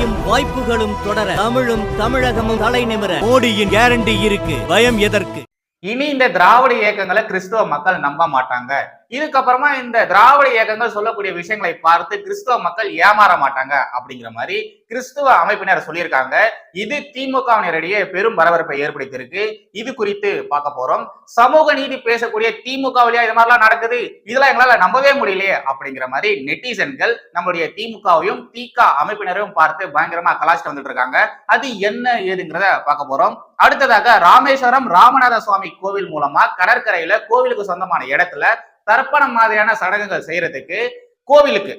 வெற்றியும் வாய்ப்புகளும் தொடர தமிழும் தமிழகமும் தலை நிமிர. மோடியின் கேரண்டி இருக்கு. பயம் எதற்கு? இனி இந்த திராவிட இயக்கங்களை கிறிஸ்துவ மக்கள் நம்ப மாட்டாங்க. இதுக்கப்புறமா இந்த திராவிட இயக்கங்கள் சொல்லக்கூடிய விஷயங்களை பார்த்து கிறிஸ்துவ மக்கள் ஏமாற மாட்டாங்க அப்படிங்கிற மாதிரி கிறிஸ்துவ அமைப்பினர் சொல்லியிருக்காங்க. இது திமுகவினரிடையே பெரும் பரபரப்பை ஏற்படுத்தியிருக்கு. இது குறித்து பார்க்க போறோம். சமூக நீதி பேசக்கூடிய திமுக வழியா இது மாதிரிலாம் நடக்குது. இதெல்லாம் எங்களால நம்பவே முடியலையே அப்படிங்கிற மாதிரி நெட்டிசன்கள் நம்மளுடைய திமுகவையும் திக அமைப்பினரையும் பார்த்து பயங்கரமா கலாச்சிட்டு வந்துட்டு இருக்காங்க. அது என்ன ஏதுங்கிறத பார்க்க போறோம். அடுத்ததாக ராமேஸ்வரம் ராமநாத சுவாமி கோவில் மூலமா கடற்கரையில கோவிலுக்கு சொந்தமான இடத்துல தர்ப்பணம் மாதிரியான சடங்குகள் செய்யறதுக்கு கோவிலுக்கு.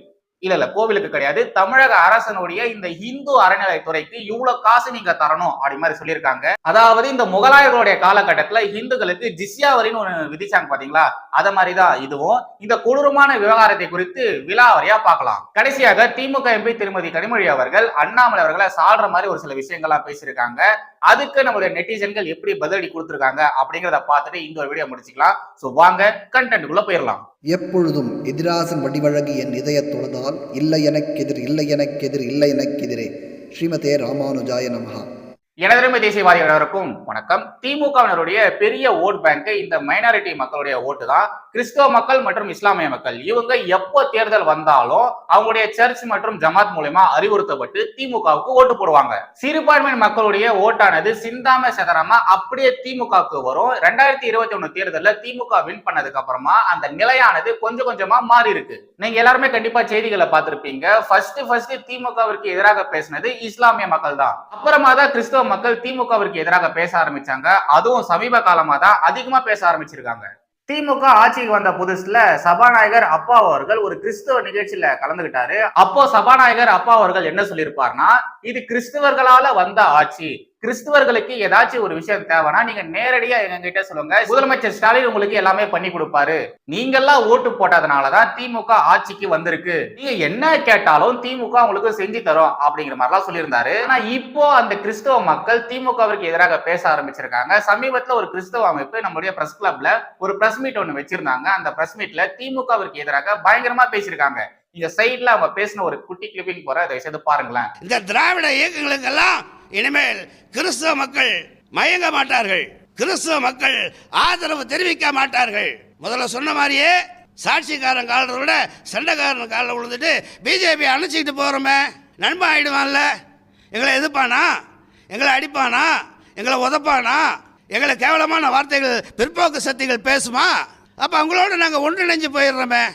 இல்ல இல்ல கோவிலுக்கு கிடையாது. தமிழக அரசனுடைய இந்த இந்து அறநிலைத்துறைக்கு இவ்வளவு காசு நீங்க தரணும் அப்படி மாதிரி சொல்லியிருக்காங்க. அதாவது இந்த முகலாயர்களுடைய காலகட்டத்துல இந்துக்களுக்கு ஜிஸ்யா வரின்னு ஒண்ணு விதிச்சாங்க பாத்தீங்களா? அத மாதிரிதான் இதுவும். இந்த கொடூரமான விவகாரத்தை குறித்து விலாவரியா பார்க்கலாம். கடைசியாக திமுக எம்பி திருமதி கனிமொழி அவர்கள் அண்ணாமலை அவர்களை சாடுற மாதிரி ஒரு சில விஷயங்கள்லாம் பேசியிருக்காங்க. அதுக்கு நம்மளுடைய நெட்டிசன்கள் எப்படி பதிலடி கொடுத்துருக்காங்க அப்படிங்கிறத பார்த்துட்டு இந்த ஒரு வீடியோ முடிச்சுக்கலாம். ஸோ வாங்க கண்டென்ட்டுக்குள்ள போயிடலாம். எப்பொழுதும் எதிராசன் வடிவழகு என் இதயத் தொழுதால் இல்லை எனக்கெதிர் இல்லை எனக்கெதிர் இல்லை எனக்கெதிரே ஸ்ரீமதே ராமானுஜாய நமகா எனதருமை தேசியவாதி அனைவருக்கும் வணக்கம். திமுகவினருடைய பெரிய ஓட் பேங்க்கு இந்த மைனாரிட்டி மக்களுடைய ஓட்டு தான் கிறிஸ்தவ மக்கள் மற்றும் இஸ்லாமிய மக்கள். இவங்க எப்போ தேர்தல் வந்தாலும் அவங்களுடைய சர்ச் மற்றும் ஜமாத் மூலயமா அறிவுறுத்தப்பட்டு திமுகவுக்கு ஓட்டு போடுவாங்க. சிறுபான்மை மக்களுடைய ஓட்டானது சிந்தாம செதறாம அப்படியே திமுகவுக்கு வரும். ரெண்டாயிரத்தி இருபத்தி ஒண்ணு தேர்தலில் திமுக வின் பண்ணதுக்கு அப்புறமா அந்த நிலையானது கொஞ்சம் கொஞ்சமா மாறி இருக்கு. நீங்க எல்லாருமே கண்டிப்பா செய்திகளை பார்த்திருப்பீங்க. ஃபர்ஸ்ட் ஃபர்ஸ்ட் திமுகவிற்கு எதிராக பேசினது இஸ்லாமிய மக்கள் தான். அப்புறமா தான் கிறிஸ்தவ மக்கள் திமுகவிற்கு எதிராக பேச ஆரம்பிச்சாங்க. அதுவும் சமீப காலமா தான் அதிகமா பேச ஆரம்பிச்சிருக்காங்க. திமுக ஆட்சிக்கு வந்த புதுசுல சபாநாயகர் அப்பா அவர்கள் ஒரு கிறிஸ்தவ நிகழ்ச்சியில கலந்துகிட்டாரு. அப்போ சபாநாயகர் அப்பா அவர்கள் என்ன சொல்லியிருப்பார்னா இது கிறிஸ்தவர்களால வந்த ஆட்சி. கிறிஸ்துவர்களுக்கு ஏதாச்சும் ஒரு விஷயம் தேவைன்னா நீங்க நேரடியா எங்ககிட்ட சொல்லுங்க. முதலமைச்சர் ஸ்டாலின் உங்களுக்கு எல்லாமே பண்ணி கொடுப்பாரு. நீங்கெல்லாம் ஓட்டு போட்டதுனாலதான் திமுக ஆட்சிக்கு வந்திருக்கு. நீங்க என்ன கேட்டாலும் திமுக உங்களுக்கு செஞ்சு தரும் அப்படிங்கிற மாதிரிலாம் சொல்லியிருந்தாரு. ஆனா இப்போ அந்த கிறிஸ்தவ மக்கள் திமுகவிற்கு எதிராக பேச ஆரம்பிச்சிருக்காங்க. சமீபத்துல ஒரு கிறிஸ்தவ அமைப்பு நம்மளுடைய பிரஸ் கிளப்ல ஒரு பிரஸ் மீட் ஒன்று வச்சிருந்தாங்க. அந்த பிரஸ் மீட்ல திமுகவிற்கு எதிராக பயங்கரமா பேசியிருக்காங்க. இந்த சைட்ல அவங்க பேசின ஒரு குட்டி கிளிப்பிங் போற அதை செய்து பாருங்களேன். இந்த திராவிட இயக்கங்களுக்கெல்லாம் இனிமேல் கிறிஸ்தவ மக்கள் மயங்க மாட்டார்கள். கிறிஸ்தவ மக்கள் ஆதரவு தெரிவிக்க மாட்டார்கள். முதல்ல சொன்ன மாதிரியே சாட்சிக்காரன் காலத்தை விட சண்டைக்காரன் காலில் விழுந்துட்டு பிஜேபி அணைச்சிக்கிட்டு போகிறோமே நண்பன் ஆகிடுவான்ல எங்களை எதிர்ப்பானா? எங்களை அடிப்பானா? எங்களை உதப்பானா? எங்களை கேவலமான வார்த்தைகள் பிற்போக்கு சக்திகள் பேசுமா? அப்போ அவங்களோட நாங்கள் ஒன்றிணைஞ்சு போயிடுறோமே.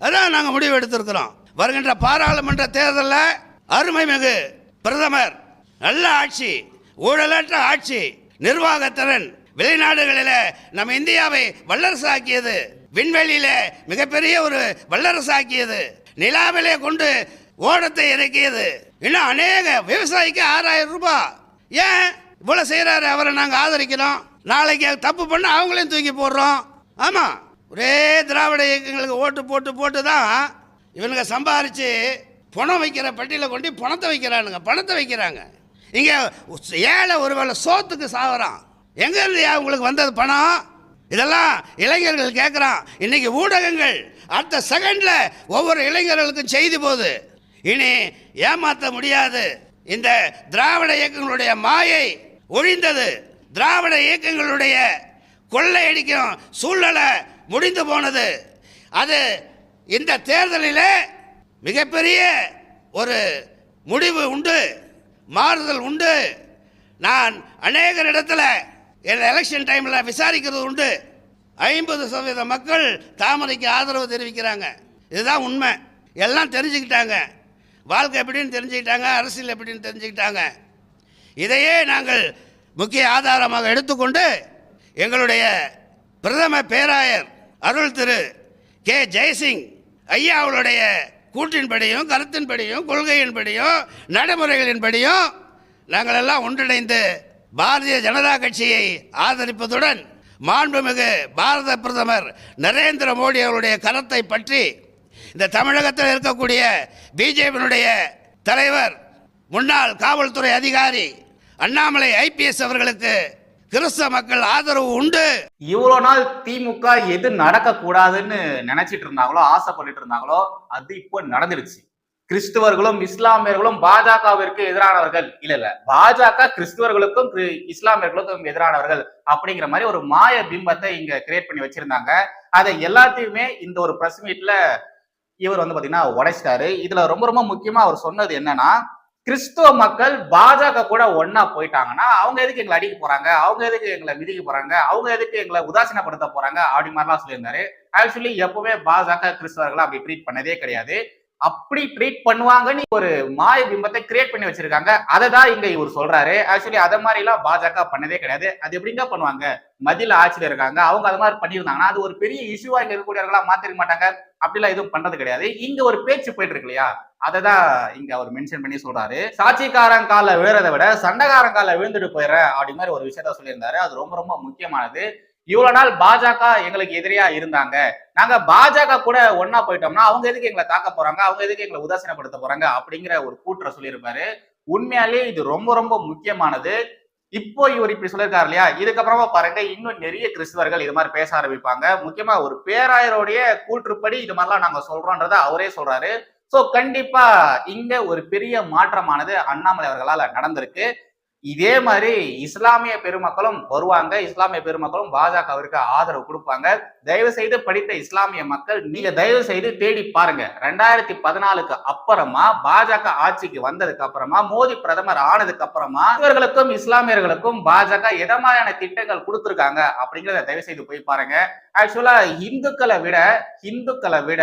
அதான் நாங்கள் முடிவு எடுத்திருக்கிறோம். வருகின்ற பாராளுமன்ற தேர்தலில் அருமைமிகு பிரதமர் நல்ல ஆட்சி ஊழலற்ற ஆட்சி நிர்வாகத்திறன் வெளிநாடுகளில் நம்ம இந்தியாவை வல்லரசு ஆக்கியது விண்வெளியில மிகப்பெரிய ஒரு வல்லரசு ஆக்கியது நிலாவிலே கொண்டு ஓடத்தை இறக்கியது. இன்னும் அநேக விவசாயிக்கு ஆறாயிரம் ரூபாய். ஏன் இவ்வளோ செய்கிறாரு அவரை நாங்கள் ஆதரிக்கிறோம். நாளைக்கு தப்பு பண்ண அவங்களையும் தூக்கி போடுறோம். ஆமாம் ஒரே திராவிட இயக்கங்களுக்கு ஓட்டு போட்டு போட்டு தான் இவனுங்க சம்பாரித்து பணம் வைக்கிற பட்டியலை கொண்டு பணத்தை வைக்கிறானுங்க பணத்தை வைக்கிறாங்க. இங்கே ஏழை ஒருவேளை சோத்துக்கு சாகுறான் எங்கேருந்து உங்களுக்கு வந்தது பணம்? இதெல்லாம் இளைஞர்கள் கேட்குறான் இன்னைக்கு ஊடகங்கள் அடுத்த செகண்டில் ஒவ்வொரு இளைஞர்களுக்கும் செய்தி போகுது. இனி ஏமாற்ற முடியாது. இந்த திராவிட இயக்கங்களுடைய மாயை ஒழிந்தது. திராவிட இயக்கங்களுடைய கொள்ளையடிக்கும் சூழ்நிலை முடிந்து போனது. அது இந்த தேர்தலில் மிகப்பெரிய ஒரு முடிவு உண்டு மாறுதல் உண்டு. நான் அநேகரிடத்துல என் எலெக்ஷன் டைமில் விசாரிக்கிறது உண்டு. ஐம்பது சதவீத மக்கள் தாமரைக்கு ஆதரவு தெரிவிக்கிறாங்க. இதுதான் உண்மை. எல்லாம் தெரிஞ்சுக்கிட்டாங்க. வாழ்க்கை எப்படின்னு தெரிஞ்சுக்கிட்டாங்க அரசியல் எப்படின்னு தெரிஞ்சுக்கிட்டாங்க. இதையே நாங்கள் முக்கிய ஆதாரமாக எடுத்துக்கொண்டு எங்களுடைய பிரதம பேராயர் அருள் திரு கே ஜெயசிங் ஐயா அவளுடைய கூற்றின்படியும் கருத்தின்படியும் கொள்கையின்படியும் நடைமுறைகளின்படியும் நாங்கள் எல்லாம் ஒன்றிணைந்து பாரதிய ஜனதா கட்சியை ஆதரிப்பதுடன் மாண்புமிகு பாரத பிரதமர் நரேந்திர மோடி அவருடைய கரத்தை பற்றி இந்த தமிழகத்தில் இருக்கக்கூடிய பிஜேபியினுடைய தலைவர் முன்னாள் காவல்துறை அதிகாரி அண்ணாமலை ஐபிஎஸ் அவர்களுக்கு கிறிஸ்தவ மக்கள் ஆதரவு உண்டு. இவ்வளவு நாள் திமுக எது நடக்க கூடாதுன்னு நினைச்சிட்டு இருந்தாங்களோ ஆசைப்பட்டுட்டு இருந்தாங்களோ அது இப்போ நடந்துருச்சு கிறிஸ்துவர்களும் இஸ்லாமியர்களும் பாஜகவிற்கு எதிரானவர்கள். இல்ல இல்ல பாஜக கிறிஸ்துவர்களுக்கும் இஸ்லாமியர்களுக்கும் எதிரானவர்கள் அப்படிங்கிற மாதிரி ஒரு மாய பிம்பத்தை இங்க கிரியேட் பண்ணி வச்சிருந்தாங்க. அதை எல்லாத்தையுமே இந்த ஒரு பிரஸ் மீட்ல இவர் வந்து பாத்தீங்கன்னா உடைச்சிட்டாரு. இதுல ரொம்ப ரொம்ப முக்கியமா அவர் சொன்னது என்னன்னா கிறிஸ்துவ மக்கள் பாஜக கூட ஒன்னா போயிட்டாங்கன்னா அவங்க எதுக்கு எங்களை அடிக்க போறாங்க? அவங்க எதுக்கு எங்களை மிதிக்க போறாங்க? அவங்க எதுக்கு எங்களை உதாசீனப்படுத்த போறாங்க? அப்படி மாதிரிலாம் சொல்லியிருந்தாரு. ஆக்சுவலி எப்பவுமே பாஜக கிறிஸ்தவர்கள் அப்படி ட்ரீட் பண்ணதே கிடையாது. அப்படி ட்ரீட் பண்ணுவாங்கன்னு ஒரு மாய பிம்பத்தை கிரியேட் பண்ணி வச்சிருக்காங்க. அதை தான் இங்க இவர் சொல்றாரு. ஆக்சுவலி அதை மாதிரி எல்லாம் பாஜக பண்ணதே கிடையாது. அது எப்படிங்க பண்ணுவாங்க? மதியில ஆட்சியில இருக்காங்க. அவங்க அது மாதிரி பண்ணியிருந்தாங்கன்னா அது ஒரு பெரிய இஷ்யூவா இங்க இருக்கக்கூடியவர்களா மாத்திருக்க மாட்டாங்க. அப்படிலாம் எதுவும் பண்றது கிடையாது. இங்க ஒரு பேச்சு போயிட்டு இருக்கு இல்லையா? அதை தான் இங்க அவர் மென்ஷன் பண்ணி சொல்றாரு. சாட்சிக்காரன் கால விழுறதை விட சண்டைக்காரன் கால விழுந்துட்டு போயிடுறேன் அப்படி மாதிரி ஒரு விஷயத்த சொல்லியிருந்தாரு. அது ரொம்ப ரொம்ப முக்கியமானது. இவ்வளவு நாள் பாஜக எங்களுக்கு எதிரியா இருந்தாங்க. நாங்க பாஜக கூட ஒன்னா போயிட்டோம்னா அவங்க எதுக்கு எங்களை தாக்க போறாங்க? அவங்க எதுக்கு எங்களை உதாசீனப்படுத்த போறாங்க? அப்படிங்கிற ஒரு கூற்ற சொல்லியிருப்பாரு. உண்மையாலே இது ரொம்ப ரொம்ப முக்கியமானது. இப்போ இவர் இப்படி சொல்லியிருக்காரு இல்லையா? இதுக்கப்புறமா பாருங்க இன்னும் நிறைய கிறிஸ்தவர்கள் இது மாதிரி பேச ஆரம்பிப்பாங்க. முக்கியமா ஒரு பேராயருடைய கூற்றுப்படி இது மாதிரிலாம் நாங்க சொல்றோன்றத அவரே சொல்றாரு. சோ கண்டிப்பா இங்க ஒரு பெரிய மாற்றமானது அண்ணாமலை அவர்களால் நடந்திருக்கு. இதே மாதிரி இஸ்லாமிய பெருமக்களும் வருவாங்க. இஸ்லாமிய பெருமக்களும் பாஜகவிற்கு ஆதரவு கொடுப்பாங்க. தயவு செய்து படித்த இஸ்லாமிய மக்கள் நீங்க தயவு செய்து தேடி பாருங்க. ரெண்டாயிரத்தி பதினாலுக்கு அப்புறமா பாஜக ஆட்சிக்கு வந்ததுக்கு அப்புறமா மோடி பிரதமர் ஆனதுக்கு அப்புறமா இவர்களுக்கும் இஸ்லாமியர்களுக்கும் பாஜக எதை மாதிரியான திட்டங்கள் கொடுத்துருக்காங்க அப்படிங்கிறத தயவு செய்து போய் பாருங்க. ஆக்சுவலா இந்துக்களை விட இந்துக்களை விட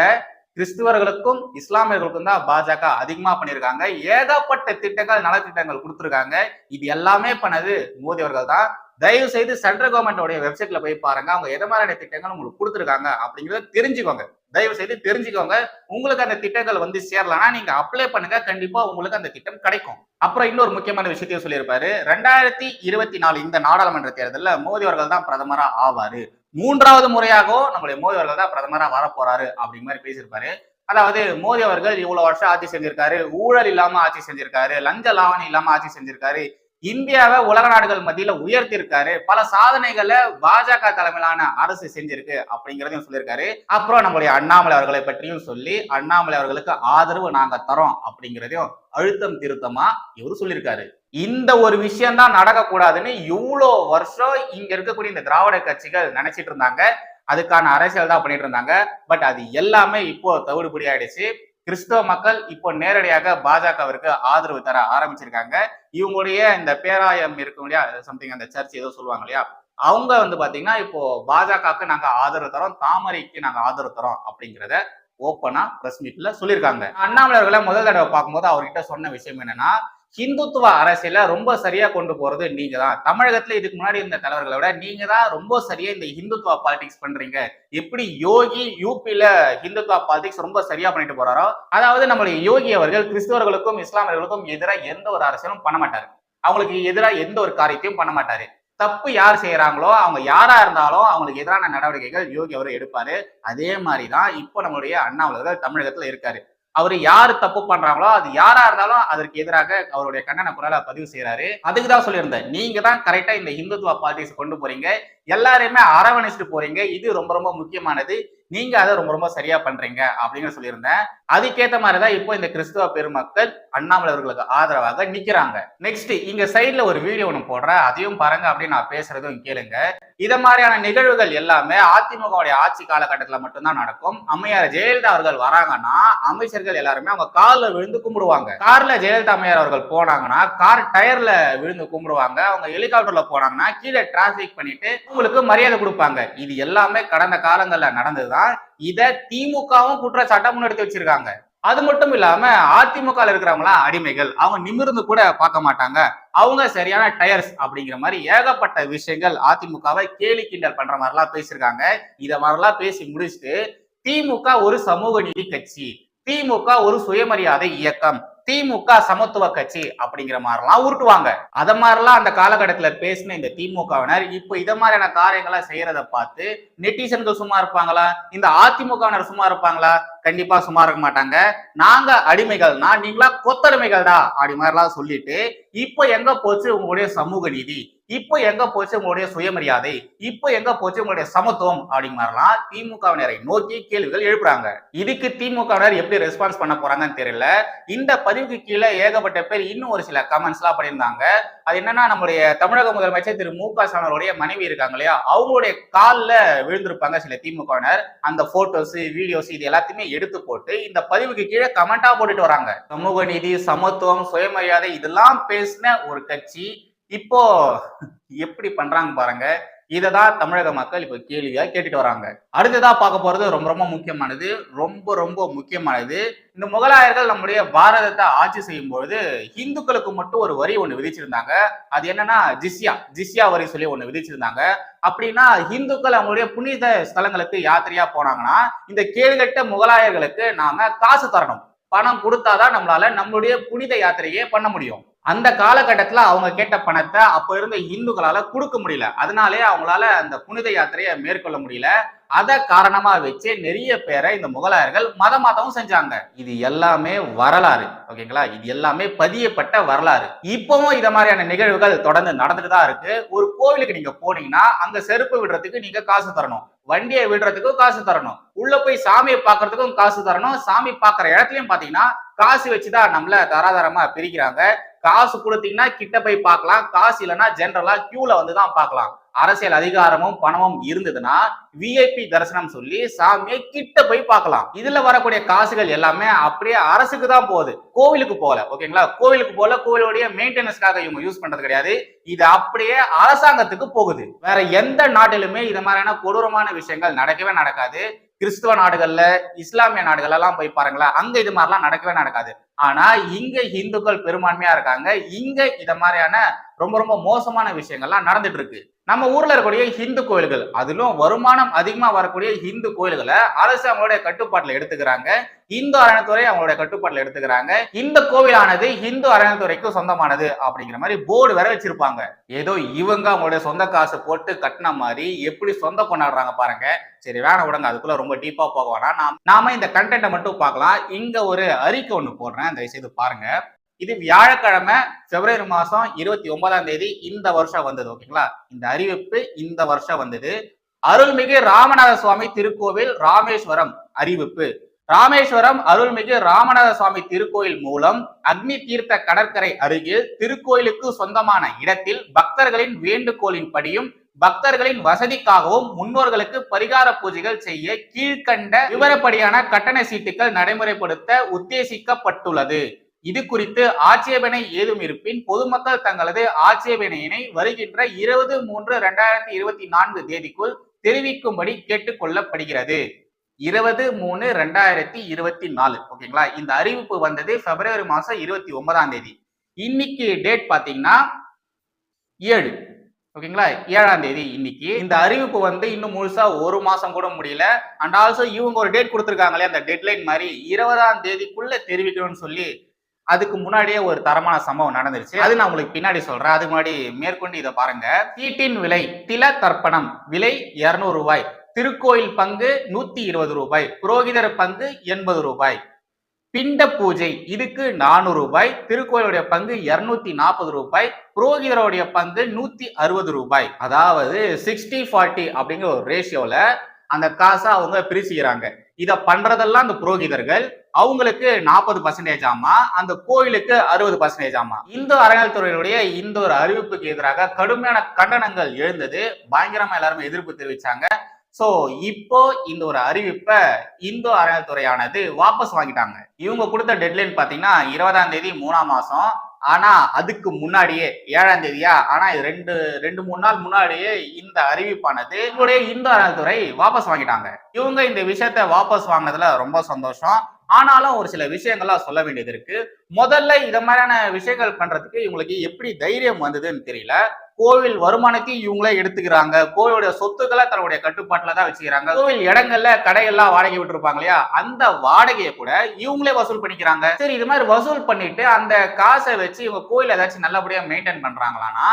கிறிஸ்துவர்களுக்கும் இஸ்லாமியர்களுக்கும் தான் பாஜக அதிகமா பண்ணியிருக்காங்க. ஏகப்பட்ட திட்டங்கள் நலத்திட்டங்கள் கொடுத்துருக்காங்க. இது எல்லாமே பண்ணது மோடி அவர்கள் தான். தயவு செய்து சென்ட்ரல் கவர்மெண்டோடைய வெப்சைட்ல போய் பாருங்க. அவங்க எதை மாதிரியான திட்டங்கள் உங்களுக்கு கொடுத்துருக்காங்க அப்படிங்கறத தெரிஞ்சுக்கோங்க. தயவு செய்து தெரிஞ்சுக்கோங்க. உங்களுக்கு அந்த திட்டங்கள் வந்து சேரலன்னா நீங்க அப்ளை பண்ணுங்க. கண்டிப்பா உங்களுக்கு அந்த திட்டம் கிடைக்கும். அப்புறம் இன்னொரு முக்கியமான விஷயத்தையும் சொல்லியிருப்பாரு. ரெண்டாயிரத்தி இருபத்தி நாலு இந்த நாடாளுமன்ற தேர்தலில் மோடி அவர்கள் தான் பிரதமரா ஆவாரு. மூன்றாவது முறையாகவும் நம்மளுடைய மோடி அவர்கள் தான் பிரதமரா வரப்போறாரு அப்படிங்கிற மாதிரி பேசியிருப்பாரு. அதாவது மோடி அவர்கள் இவ்வளவு வருஷம் ஆட்சி செஞ்சிருக்காரு ஊழல் இல்லாம ஆட்சி செஞ்சிருக்காரு லஞ்ச லாவணி இல்லாம ஆட்சி செஞ்சிருக்காரு இந்தியாவை உலக நாடுகள் மத்தியில உயர்த்திருக்காரு பல சாதனைகளை பாஜக தலைமையிலான அரசு செஞ்சிருக்கு அப்படிங்கிறதையும் சொல்லியிருக்காரு. அப்புறம் நம்மளுடைய அண்ணாமலை அவர்களை பற்றியும் சொல்லி அண்ணாமலை அவர்களுக்கு ஆதரவு நாங்க தரோம் அப்படிங்கிறதையும் அழுத்தம் திருத்தமா இவரு சொல்லியிருக்காரு. இந்த ஒரு விஷயம் தான் நடக்கக்கூடாதுன்னு இவ்வளோ வருஷம் இங்க இருக்கக்கூடிய இந்த திராவிட கட்சிகள் நினைச்சிட்டு இருந்தாங்க. அதுக்கான அரசியல் தான் பண்ணிட்டு இருந்தாங்க. பட் அது எல்லாமே இப்போ தவிடுபடி ஆயிடுச்சு. கிறிஸ்தவ மக்கள் இப்போ நேரடியாக பாஜகவிற்கு ஆதரவு தர ஆரம்பிச்சிருக்காங்க. இவங்களுடைய இந்த பேராயம் இருக்கும் இல்லையா? சம்திங் அந்த சர்ச் ஏதோ சொல்லுவாங்க இல்லையா? அவங்க வந்து பாத்தீங்கன்னா இப்போ பாஜகவுக்கு நாங்க ஆதரவு தரோம் தாமரைக்கு நாங்க ஆதரவு தரோம் அப்படிங்கிறத ஓப்பனா பிரஸ் மீட்ல சொல்லியிருக்காங்க. அண்ணாமலைவர்களை முதல் தடவை பார்க்கும்போது அவர்கிட்ட சொன்ன விஷயம் என்னன்னா ஹிந்துத்துவ அரசியல ரொம்ப சரியா கொண்டு போறது நீங்க தான் தமிழகத்துல இதுக்கு முன்னாடி இருந்த தலைவர்களை விட நீங்க தான் ரொம்ப சரியா இந்த ஹிந்துத்துவ பாலிடிக்ஸ் பண்றீங்க. எப்படி யோகி யூபியில ஹிந்துத்துவ பாலிடிக்ஸ் ரொம்ப சரியா பண்ணிட்டு போறாரோ அதாவது நம்மளுடைய யோகி அவர்கள் கிறிஸ்தவர்களுக்கும் இஸ்லாமியர்களுக்கும் எதிராக எந்த ஒரு அரசியலும் பண்ண மாட்டாரு. அவங்களுக்கு எதிராக எந்த ஒரு காரியத்தையும் பண்ண மாட்டாரு. தப்பு யார் செய்யறாங்களோ அவங்க யாரா இருந்தாலும் அவங்களுக்கு எதிரான நடவடிக்கைகள் யோகி அவர் எடுப்பாரு. அதே மாதிரி தான் இப்போ நம்மளுடைய அண்ணாமலை தமிழகத்துல இருக்காரு. அவர் யார் தப்பு பண்றாங்களோ அது யாரா இருந்தாலும் அதற்கு எதிராக அவருடைய கண்டன குரலை பதிவு செய்யறாரு அதுக்கு தான் சொல்லியிருந்தேன். நீங்க தான் கரெக்டா இந்த இந்துத்துவ பாலிடிக்ஸ் கொண்டு போறீங்க. எல்லாரையுமே அரவணைச்சிட்டு போறீங்க. இது ரொம்ப ரொம்ப முக்கியமானது. நீங்க அதை ரொம்ப ரொம்ப சரியா பண்றீங்க அப்படின்னு சொல்லியிருந்தேன். அதுக்கேத்த மாதிரிதான் இப்போ இந்த கிறிஸ்துவ பெருமக்கள் அண்ணாமலை அவர்களுக்கு ஆதரவாக நிக்கிறாங்க. நெக்ஸ்ட் இங்க சைட்ல ஒரு வீடியோ ஒன்று போடுறேன். அதையும் பாருங்க அப்படின்னு நான் பேசுறதும் கேளுங்க. இத மாதிரியான நிகழ்வுகள் எல்லாமே அதிமுகவுடைய ஆட்சி காலகட்டத்துல மட்டும்தான் நடக்கும். அம்மையார் ஜெயலலிதா அவர்கள் வராங்கன்னா அமைச்சர்கள் எல்லாருமே அவங்க கார்ல விழுந்து கும்பிடுவாங்க. கார்ல ஜெயலலிதா அம்மையார் அவர்கள் போனாங்கன்னா கார் டயர்ல விழுந்து கும்பிடுவாங்க. அவங்க ஹெலிகாப்டர்ல போனாங்கன்னா கீழே டிராபிக் பண்ணிட்டு உங்களுக்கு மரியாதை கொடுப்பாங்க. இது எல்லாமே கடந்த காலங்கள்ல நடந்ததுதான். இத திமுகவும் குற்றச்சாட்டா முன்னெடுத்து வச்சிருக்காங்க. அது மட்டும் இல்லாம அதிமுக இருக்கிறவங்களா அடிமைகள். அவங்க நிமிர்ந்து கூட பார்க்க மாட்டாங்க. அவங்க சரியான டயர்ஸ் அப்படிங்கிற மாதிரி ஏகப்பட்ட விஷயங்கள் அதிமுகவை கேலி கிண்டல் பண்ற மாதிரிலாம் பேசியிருக்காங்க. இதை மாதிரிலாம் பேசி முடிச்சுட்டு திமுக ஒரு சமூக நீதி கட்சி திமுக ஒரு சுயமரியாதை இயக்கம் திமுக சமத்துவ கட்சி அப்படிங்கிற மாதிரிலாம் உருட்டுவாங்க. அத மாதிரிலாம் அந்த காலகட்டத்தில் பேசின இந்த திமுகவினர் இப்போ இத மாதிரியான காரியங்களை செய்யறத பார்த்து நெட்டிசன்கள் சும்மா இருப்பாங்களா? இந்த அதிமுகவினர் சும்மா இருப்பாங்களா? கண்டிப்பா சும்மா இருக்க மாட்டாங்க. நாங்க அடிமைகள்னா நீங்களா கொத்தடிமைகள்டா தான் அப்படி மாதிரிலாம் சொல்லிட்டு இப்போ எங்க போச்சு உங்களுடைய சமூக நீதி? இப்போ எங்க போச்சு உங்களுடைய சுயமரியாதை? இப்போ எங்க போச்சு உங்களுடைய சமத்துவம்? அப்படிங்கிறலாம் மாதிரிலாம் திமுகவினரை நோக்கி கேள்விகள் எழுப்புறாங்க. இதுக்கு திமுகவினர் எப்படி ரெஸ்பான்ஸ் பண்ண போறாங்கன்னு தெரியல. இந்த பதிவுக்கு கீழே ஏகப்பட்ட பேர் இன்னும் ஒரு சில கமெண்ட்ஸ் எல்லாம் பண்ணியிருந்தாங்க. அது என்னன்னா நம்மளுடைய தமிழக முதலமைச்சர் திரு மு க ஸ்டாலினுடைய மனைவி இருக்காங்க இல்லையா? அவங்களுடைய காலில் விழுந்திருப்பாங்க சில திமுகவினர் அந்த போட்டோஸ் வீடியோஸ் இது எல்லாத்தையுமே எடுத்து போட்டு இந்த பதிவுக்கு கீழே கமெண்டா போட்டுட்டு வராங்க. சமூக நீதி சமத்துவம் சுயமரியாதை இதெல்லாம் பேசின ஒரு கட்சி இப்போ எப்படி பண்றாங்க பாருங்க. இதை தான் தமிழக மக்கள் இப்போ கேள்வியா கேட்டுட்டு வராங்க. அடுத்ததா பார்க்க போறது ரொம்ப ரொம்ப முக்கியமானது. ரொம்ப ரொம்ப முக்கியமானது. இந்த முகலாயர்கள் நம்முடைய பாரதத்தை ஆட்சி செய்யும் பொழுது இந்துக்களுக்கு மட்டும் ஒரு வரி ஒன்று விதிச்சிருந்தாங்க. அது என்னன்னா ஜிஸ்யா ஜிஸ்யா வரி சொல்லி ஒன்று விதிச்சிருந்தாங்க. அப்படின்னா இந்துக்கள் அவங்களுடைய புனித ஸ்தலங்களுக்கு யாத்திரையா போனாங்கன்னா இந்த கேடுகட்ட முகலாயர்களுக்கு நாம காசு தரணும். பணம் கொடுத்தாதான் நம்மளால நம்மளுடைய புனித யாத்திரையே பண்ண முடியும். அந்த காலகட்டத்தில் அவங்க கேட்ட பணத்தை அப்போ இருந்த இந்துக்களால் கொடுக்க முடியல. அதனாலே அவங்களால அந்த புனித யாத்திரையை மேற்கொள்ள முடியல. அதை காரணமாக வச்சு நிறைய பேரை இந்த முகலாயர்கள் மத மாதமும் செஞ்சாங்க. இது எல்லாமே வரலாறு. ஓகேங்களா? இது எல்லாமே பதியப்பட்ட வரலாறு. இப்பவும் இத மாதிரியான நிகழ்வுகள் தொடர்ந்து நடந்துட்டு தான் இருக்கு. ஒரு கோவிலுக்கு நீங்க போனீங்கன்னா அங்க செருப்பு விடுறதுக்கு நீங்க காசு தரணும். வண்டியை விடுறதுக்கும் காசு தரணும். உள்ள போய் சாமியை பார்க்கறதுக்கும் காசு தரணும். சாமி பார்க்குற இடத்துலயும் பாத்தீங்கன்னா காசு வச்சுதான் நம்மள தராதரமா பிரிக்கிறாங்க. காசு கொடுத்தீங்கன்னா கிட்ட போய் பார்க்கலாம். காசு இல்லைன்னா ஜென்ரலா கியூல வந்து தான் பார்க்கலாம். அரசியல் அதிகாரமும் பணமும் இருந்ததுன்னா விஐபி தரிசனம் சொல்லி சாமியை கிட்ட போய் பார்க்கலாம். இதுல வரக்கூடிய காசுகள் எல்லாமே அப்படியே அரசுக்கு தான் போகுது. கோவிலுக்கு போகல. ஓகேங்களா? கோவிலுக்கு போல கோவிலுடைய மெயின்டெனன்ஸ்க்காக இவங்க யூஸ் பண்றது கிடையாது. இது அப்படியே அரசாங்கத்துக்கு போகுது. வேற எந்த நாட்டிலுமே இது மாதிரியான கொடூரமான விஷயங்கள் நடக்கவே நடக்காது. கிறிஸ்துவ நாடுகள்ல இஸ்லாமிய நாடுகள் எல்லாம் போய் பாருங்களேன். அங்க இது மாதிரிலாம் நடக்கவே நடக்காது. ஆனா இங்க இந்துக்கள் பெரும்பான்மையா இருக்காங்க. இங்க இத மாதிரியான ரொம்ப ரொம்ப மோசமான விஷயங்கள்லாம் நடந்துட்டு இருக்கு நம்ம ஊர்ல இருக்கக்கூடிய ஹிந்து கோயில்கள் அதிலும் வருமானம் அதிகமா வரக்கூடிய ஹிந்து கோயில்களை அரசு அவங்களுடைய கட்டுப்பாட்டுல எடுத்துக்கிறாங்க. இந்து அறநிலைத்துறை அவங்களுடைய கட்டுப்பாட்டுல எடுத்துக்கிறாங்க. இந்த கோவிலானது இந்து அறநிலைத்துறைக்கு சொந்தமானது அப்படிங்கிற மாதிரி போர்டு வேற வச்சிருப்பாங்க. ஏதோ இவங்க அவங்களுடைய சொந்த காசு போட்டு கட்டின மாதிரி எப்படி சொந்த கொண்டாடுறாங்க பாருங்க. சரி வேணாம் விடுங்க அதுக்குள்ள ரொம்ப டீப்பா போக வேணாம். நாம் நாம இந்த கண்டென்ட்டை மட்டும் பார்க்கலாம். இங்க ஒரு அறிக்கை ஒன்று போடுறேன். தயவுசெய்து பாருங்க. இது வியாழக்கிழமை பிப்ரவரி மாசம் இருபத்தி ஒன்பதாம் தேதி இந்த வருஷம் வந்தது ஓகேங்களா இந்த அறிவிப்பு இந்த வருஷம் வந்தது. அருள்மிகு ராமநாத சுவாமி திருக்கோவில் ராமேஸ்வரம் அறிவிப்பு. ராமேஸ்வரம் அருள்மிகு ராமநாத சுவாமி திருக்கோயில் மூலம் அக்னி தீர்த்த கடற்கரை அருகில் திருக்கோயிலுக்கு சொந்தமான இடத்தில் பக்தர்களின் வேண்டுகோளின்படியும் பக்தர்களின் வசதிக்காகவும் முன்னோர்களுக்கு பரிகார பூஜைகள் செய்ய கீழ்கண்ட விவரப்படியான கட்டண சீட்டுகள் நடைமுறைப்படுத்த உத்தேசிக்கப்பட்டுள்ளது. இது குறித்து ஆட்சேபனை ஏதும் இருப்பின் பொதுமக்கள் தங்களது ஆட்சேபனையினை வருகின்ற இருபது மூன்று இரண்டாயிரத்தி இருபத்தி நான்கு தேதிக்குள் தெரிவிக்கும்படி கேட்டுக்கொள்ளப்படுகிறது இருபது மூணு ரெண்டாயிரத்தி இருபத்தி நாலு. ஓகேங்களா? இந்த அறிவிப்பு வந்தது பிப்ரவரி மாசம் இருபத்தி ஒன்பதாம் தேதி. இன்னைக்கு டேட் பாத்தீங்கன்னா ஏழு. ஓகேங்களா? ஏழாம் தேதி இன்னைக்கு. இந்த அறிவிப்பு வந்து இன்னும் முழுசா ஒரு மாசம் கூட முடியல. அண்ட் ஆல்சோ இவங்க ஒரு டேட் கொடுத்துருக்காங்களே அந்த டெட்லைன் மாதிரி இருபதாம் தேதிக்குள்ள தெரிவிக்கணும்னு சொல்லி அதுக்கு முன்னாடியே ஒரு தரமான சம்பவம் நடந்துருச்சு. அது நான் உங்களுக்கு பின்னாடி சொல்றேன். அதுக்கு முன்னாடி மேற்கொண்டு இதை பாருங்க. சீட்டின் விலை தில தர்ப்பணம். விலை இருநூறு ரூபாய். திருக்கோயில் பங்கு நூத்தி இருபது ரூபாய். புரோகிதர் பங்கு எண்பது ரூபாய். பிண்ட பூஜை இதுக்கு நானூறு ரூபாய். திருக்கோயிலுடைய பங்கு இருநூத்தி நாற்பது ரூபாய். புரோகிதருடைய பங்கு நூத்தி அறுபது ரூபாய். அதாவது சிக்ஸ்டி ஃபார்ட்டி அப்படிங்கிற ஒரு ரேஷியோல அந்த காசை அவங்க பிரிச்சுக்கிறாங்க. இதை பண்றதெல்லாம் அந்த புரோகிதர்கள். அவங்களுக்கு நாற்பது பர்சன்டேஜ் ஆமா அந்த கோயிலுக்கு அறுபது பர்சன்டேஜ் ஆமா. இந்து அறநிலைத்துறையினுடைய இந்த ஒரு அறிவிப்புக்கு எதிராக கடுமையான கண்டனங்கள் எழுந்தது. பயங்கரமா எல்லாருமே எதிர்ப்பு தெரிவிச்சாங்க. சோ இப்போ இந்த ஒரு அறிவிப்பை இந்து அறநிலைத்துறையானது வாபஸ் வாங்கிட்டாங்க. இவங்க கொடுத்த டெட்லைன் பாத்தீங்கன்னா இருபதாம் தேதி மூணாம் மாசம். ஆனா அதுக்கு முன்னாடியே ஏழாம் தேதியா? ஆனா இது ரெண்டு ரெண்டு மூணு நாள் முன்னாடியே இந்த அறிவிப்பானது இவங்களுடைய இந்து அறநிலைத்துறை வாபஸ் வாங்கிட்டாங்க. இவங்க இந்த விஷயத்த வாபஸ் வாங்கினதுல ரொம்ப சந்தோஷம். ஆனாலும் ஒரு சில விஷயங்கள்லாம் சொல்ல வேண்டியது இருக்கு. முதல்ல இத மாதிரியான விஷயங்கள் பண்றதுக்கு இவங்களுக்கு எப்படி தைரியம் வந்ததுன்னு தெரியல. கோவில் வருமானத்தையும் இவங்களே எடுத்துக்கிறாங்க. கோவிலுடைய சொத்துக்களை தன்னுடைய கட்டுப்பாட்டில் தான் வச்சுக்கிறாங்க. கோவில் இடங்கள்ல கடையெல்லாம் வாடகை விட்டுருப்பாங்க இல்லையா? அந்த வாடகையை கூட இவங்களே வசூல் பண்ணிக்கிறாங்க. சரி இது மாதிரி வசூல் பண்ணிட்டு அந்த காசை வச்சு இவங்க கோயில் ஏதாச்சும் நல்லபடியா மெயின்டைன் பண்றாங்களான்னா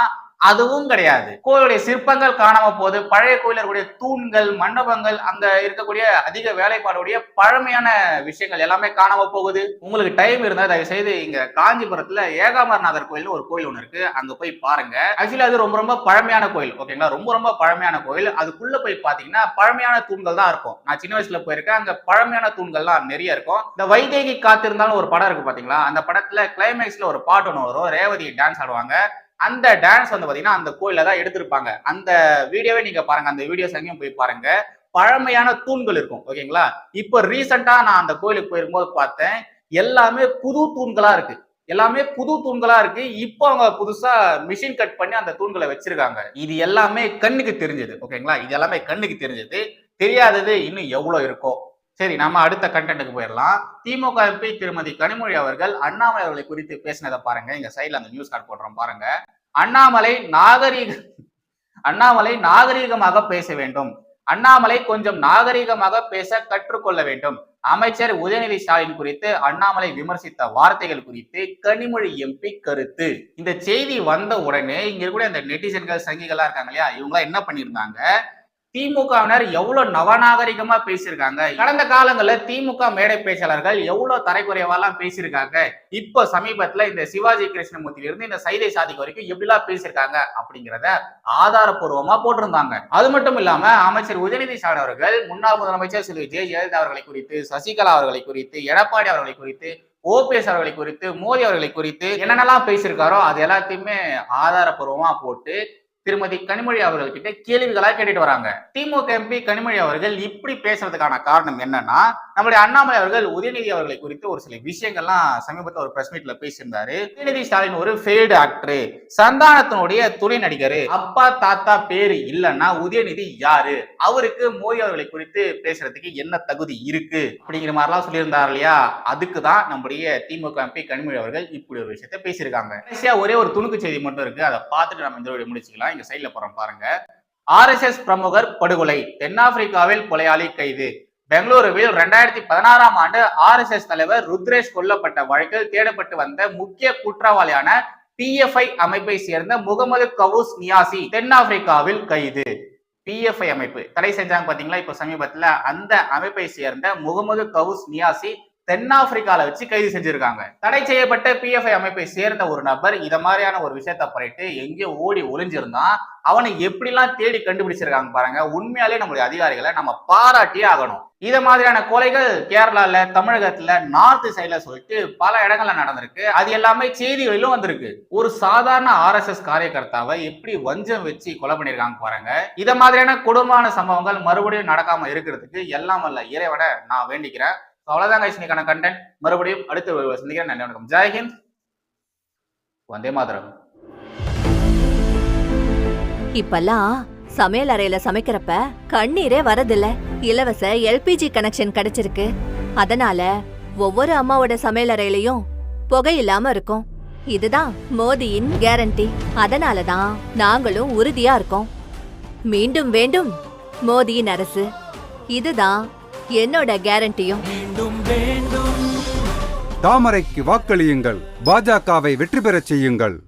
அதுவும் கிடையாது. கோயிலுடைய சிற்பங்கள் காணாம போகுது. பழைய கோயிலருடைய தூண்கள் மண்டபங்கள் அங்க இருக்கக்கூடிய அதிக வேலைப்பாடுடைய பழமையான விஷயங்கள் எல்லாமே காணாம போகுது. உங்களுக்கு டைம் இருந்தா தயவு செய்து இங்க காஞ்சிபுரத்துல ஏகாமரநாதர் கோயில் ஒரு கோயில் ஒண்ணு இருக்கு. அங்க போய் பாருங்க. ஆக்சுவலி அது ரொம்ப ரொம்ப பழமையான கோயில். ஓகேங்களா ரொம்ப ரொம்ப பழமையான கோயில். அதுக்குள்ள போய் பாத்தீங்கன்னா பழமையான தூண்கள் தான் இருக்கும். நான் சின்ன வயசுல போயிருக்கேன். அங்க பழமையான தூண்கள்லாம் நிறைய இருக்கும். இந்த வைதேகி காத்திருந்தாலும் ஒரு படம் இருக்கு பாத்தீங்களா? அந்த படத்துல கிளைமேக்ஸ்ல ஒரு பாட்டு ஒன்று வரும். ரேவதி டான்ஸ் ஆடுவாங்க. அந்த டான்ஸ் வந்து பார்த்தீங்கன்னா அந்த கோயில தான் எடுத்திருப்பாங்க. அந்த வீடியோவே நீங்க பாருங்க அந்த வீடியோஸ் எங்கேயும் போய் பாருங்க. பழமையான தூண்கள் இருக்கும் ஓகேங்களா? இப்போ ரீசெண்டா நான் அந்த கோயிலுக்கு போயிருக்கும்போது பார்த்தேன் எல்லாமே புது தூண்களா இருக்கு. எல்லாமே புது தூண்களா இருக்கு. இப்போ அவங்க புதுசா மிஷின் கட் பண்ணி அந்த தூண்களை வச்சிருக்காங்க. இது எல்லாமே கண்ணுக்கு தெரிஞ்சது ஓகேங்களா? இது எல்லாமே கண்ணுக்கு தெரிஞ்சது. தெரியாதது இன்னும் எவ்வளவு இருக்கோ. சரி நம்ம அடுத்த கண்டென்ட்டுக்கு போயிடலாம். திமுக எம்பி திருமதி கனிமொழி அவர்கள் அண்ணாமலை அவர்களை குறித்து பேசினதை பாருங்க. எங்க சைட்ல அந்த நியூஸ் கார்டு போடுறோம் பாருங்க. அண்ணாமலை நாகரீக அண்ணாமலை நாகரீகமாக பேச வேண்டும். அண்ணாமலை கொஞ்சம் நாகரீகமாக பேச கற்றுக்கொள்ள வேண்டும். அமைச்சர் உதயநிதி ஸ்டாலின் குறித்து அண்ணாமலை விமர்சித்த வார்த்தைகள் குறித்து கனிமொழி எம்பி கருத்து. இந்த செய்தி வந்த உடனே இங்க கூட இந்த நெட்டிசன்கள் சங்கிகளா இருக்காங்க இல்லையா? இவங்க என்ன பண்ணியிருந்தாங்க? திமுகவினர் எவ்வளவு நவநாகரிகமா பேசியிருக்காங்க? கடந்த காலங்கள்ல திமுக மேடை பேச்சாளர்கள் எவ்வளவு தரைக்குறைவாலாம் பேசியிருக்காங்க? இப்போ சமீபத்துல இந்த சிவாஜி கிருஷ்ணமூர்த்தியில இருந்து இந்த சைதை சாதிக்கு வரைக்கும் எப்படிலாம் பேசியிருக்காங்க அப்படிங்கிறத ஆதாரபூர்வமா போட்டிருந்தாங்க. அது மட்டும் இல்லாம அமைச்சர் உதயநிதி ஸ்டாலின் அவர்கள் முன்னாள் முதலமைச்சர் செல்வி ஜெய ஜெயலலிதா அவர்களை குறித்து சசிகலா அவர்களை குறித்து எடப்பாடி அவர்களை குறித்து ஓபிஎஸ் அவர்களை குறித்து மோடி அவர்களை குறித்து என்னென்னலாம் பேசியிருக்காரோ அது எல்லாத்தையுமே ஆதாரபூர்வமா போட்டு திருமதி கனிமொழி அவர்கள்கிட்ட கேள்விகளா கேட்டுட்டு வராங்க. திமுக எம்பி கனிமொழி அவர்கள் இப்படி பேசுறதுக்கான காரணம் என்னன்னா நம்முடைய அண்ணாமலை அவர்கள் உதயநிதி அவர்களை குறித்து ஒரு சில விஷயங்கள்லாம் சமீபத்தில் ஒரு பிரஸ் மீட்ல பேசியிருந்தாரு. உதயநிதி ஸ்டாலின் ஒரு ஃபெயில்டு ஆக்டர் சந்தானத்தினுடைய துணை நடிகர். அப்பா தாத்தா பேரு இல்லைன்னா உதயநிதி யாரு? அவருக்கு மோடி அவர்களை குறித்து பேசுறதுக்கு என்ன தகுதி இருக்கு? அப்படிங்கிற மாதிரிலாம் சொல்லியிருந்தார் இல்லையா? அதுக்கு தான் நம்முடைய திமுக எம்பி கனிமொழி அவர்கள் இப்படி ஒரு விஷயத்த பேசியிருக்காங்க. கடைசியா ஒரே ஒரு துணுக்கு செய்தி மட்டும் இருக்கு. அதை பார்த்துட்டு நம்ம இந்த முடிச்சுக்கலாம். இங்க சைட்ல போறோம் பாருங்க. ஆர்எஸ்எஸ் பிரமுகர் படுகொலை தென்னாப்பிரிக்காவில் கொலையாளி கைது. பெங்களூருவில் ரெண்டாயிரத்தி பதினாறாம் ஆண்டு ஆர்எஸ்எஸ் தலைவர் ருத்ரேஷ் கொல்லப்பட்ட வழக்கில் தேடப்பட்டு வந்த முக்கிய குற்றவாளியான பிஎஃப்ஐ அமைப்பை சேர்ந்த முகமது கவுஸ் நியாசி தென்னாப்பிரிக்காவில் கைது. பிஎஃப்ஐ அமைப்பு. தடை செஞ்சாங்க பாத்தீங்களா? இப்ப சமீபத்துல அந்த அமைப்பை சேர்ந்த முகமது கவுஸ் நியாசி தென்னாப்பிரிக்கால வச்சு கைது செஞ்சிருக்காங்க. தடை செய்யப்பட்ட பிஎஃப்ஐ அமைப்பை சேர்ந்த ஒரு நபர் இத மாதிரியான ஒரு விஷயத்த பண்ணிட்டு எங்கேயோ ஓடி ஒளிஞ்சிருந்தான். அவனை எப்படிலாம் தேடி கண்டுபிடிச்சிருக்காங்க பாருங்க. உண்மையாலே நம்மளுடைய அதிகாரிகளை நம்ம பாராட்டியே ஆகணும். இத மாதிரியான கொலைகள் கேரளால தமிழகத்துல நார்த் சைட்ல சொல்லிட்டு பல இடங்கள்ல நடந்திருக்கு. அது எல்லாமே செய்திகளிலும் வந்திருக்கு. ஒரு சாதாரண ஆர்எஸ்எஸ் காரியகர்த்தாவை எப்படி வஞ்சம் வச்சு கொலை பண்ணிருக்காங்க பாருங்க. இத மாதிரியான கொடுமான சம்பவங்கள் மறுபடியும் நடக்காம இருக்கிறதுக்கு எல்லாம் வல்ல இறைவனை நான் வேண்டிக்கிறேன். So, அவ்வளவுதான் இன்னைக்கான கண்டென்ட் மறுபடியும் அடுத்த ஒரு சந்திக்கிறேன். நன்றி வணக்கம். ஜெய்ஹிந்த் வந்தே மாதரம். இப்பெல்லாம் சமையல் அறையில சமைக்கிறப்ப கண்ணீரே வரதில்ல. இலவச எல்பிஜி கனெக்ஷன் கிடைச்சிருக்கு. அதனால ஒவ்வொரு அம்மாவோட சமையல் அறையிலயும் புகை இல்லாம இருக்கும். இதுதான் மோதியின் கேரண்டி அதனால தான் நாங்களும் உறுதியா இருக்கோம். மீண்டும் வேண்டும் மோதியின் அரசு. இதுதான் என்னோட கேரண்டியும். தாமரைக்கு வாக்களியுங்கள். பாஜகவை வெற்றி பெறச் செய்யுங்கள்.